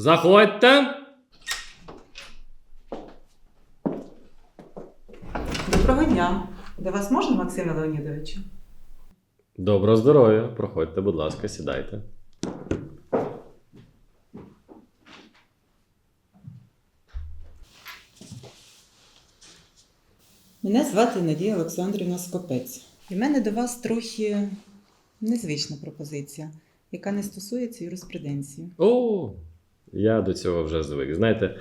Заходьте! Доброго дня. До вас можна, Максиме Леонідовичу? Доброго здоров'я. Проходьте, будь ласка, сідайте. Мене звати Надія Олександрівна Скопець. І в мене до вас трохи незвична пропозиція, яка не стосується юриспруденції. О, я до цього вже звик. Знаєте,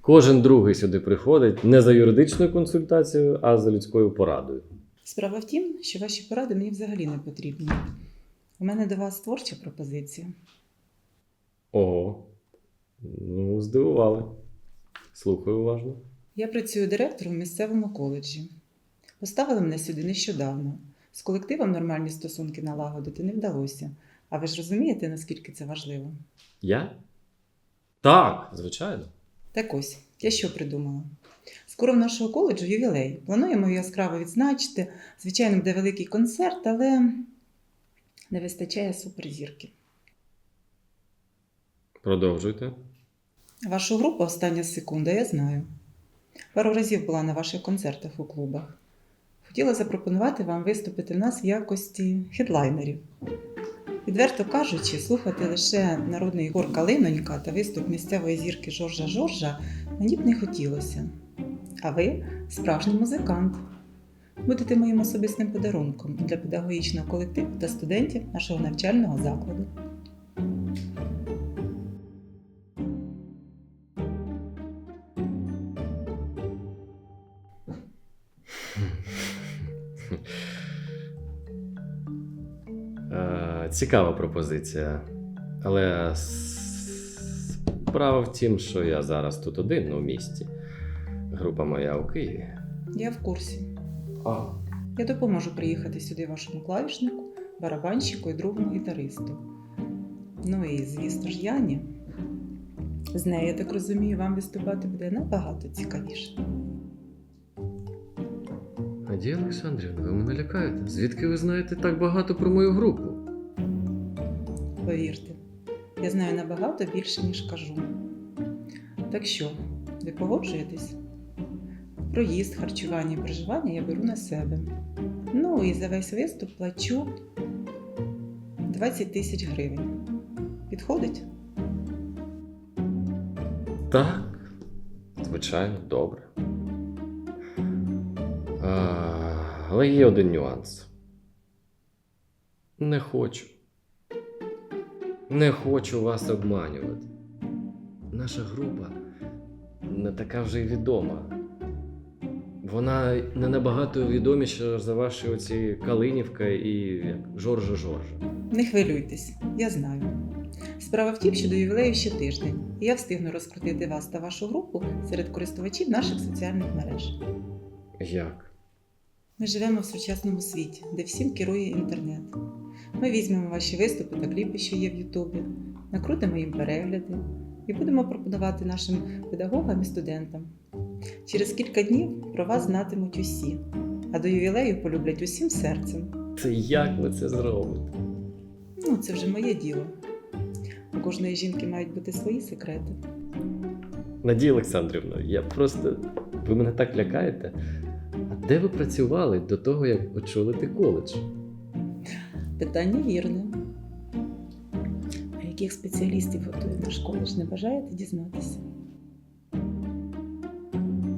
кожен другий сюди приходить не за юридичною консультацією, а за людською порадою. Справа в тім, що ваші поради мені взагалі не потрібні. У мене до вас творча пропозиція. Ого. Ну, здивували. Слухаю уважно. Я працюю директором в місцевому коледжі. Поставили мене сюди нещодавно. З колективом нормальні стосунки налагодити не вдалося. А ви ж розумієте, наскільки це важливо? Я? Так, звичайно. Так ось, я що придумала? Скоро в нашого коледжу ювілей. Плануємо яскраво відзначити. Звичайно, буде великий концерт, але не вистачає суперзірки. Продовжуйте. Вашу групу остання секунда, я знаю. Пару разів була на ваших концертах у клубах. Хотіла запропонувати вам виступити в нас в якості хедлайнерів. Відверто кажучи, слухати лише народний хор Калинонька та виступ місцевої зірки Жоржа Жоржа мені б не хотілося. А ви справжній музикант. Будете моїм особистим подарунком для педагогічного колективу та студентів нашого навчального закладу. Е, Цікава пропозиція. Але справа в тім, що я зараз тут один у місті. Група моя у Києві. Я в курсі. А. Я допоможу приїхати сюди вашому клавішнику, барабанщику і другому гітаристу. Ну і, звісно ж, Яні. З нею, я так розумію, вам виступати буде набагато цікавіше. Надія Олександрівна, ви мене лякаєте. Звідки ви знаєте так багато про мою групу? Повірте, я знаю набагато більше, ніж кажу. Так що, ви погоджуєтесь? Проїзд, харчування і проживання я беру на себе. Ну і за весь виступ плачу 20 тисяч гривень. Підходить? Так, звичайно, добре. А, але є один нюанс. Не хочу. Не хочу вас обманювати. Наша група не така вже й відома. Вона не набагато відоміша за ваші оці Калинівка і Жоржа Жоржа. Не хвилюйтесь, я знаю. Справа в тім, що до ювілею ще тиждень, і я встигну розкрутити вас та вашу групу серед користувачів наших соціальних мереж. Як? Ми живемо в сучасному світі, де всім керує інтернет. Ми візьмемо ваші виступи та кліпи, що є в Ютубі, накрутимо їм перегляди і будемо пропонувати нашим педагогам і студентам. Через кілька днів про вас знатимуть усі, а до ювілею полюблять усім серцем. Це як ви це зробите? Ну, це вже моє діло. У кожної жінки мають бути свої секрети. Надія Олександрівна, я просто. Ви мене так лякаєте. Де ви працювали до того, як очолити коледж? Питання вірне. А яких спеціалістів готує наш коледж, не бажаєте дізнатися?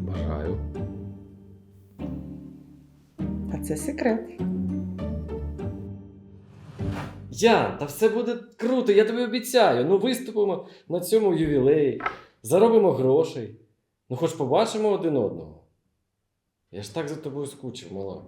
Бажаю. А це секрет. Ян, та все буде круто, я тобі обіцяю. Ну виступимо на цьому ювілеї, заробимо грошей. Ну хоч побачимо один одного. Я ж так за тобою скучив, мала.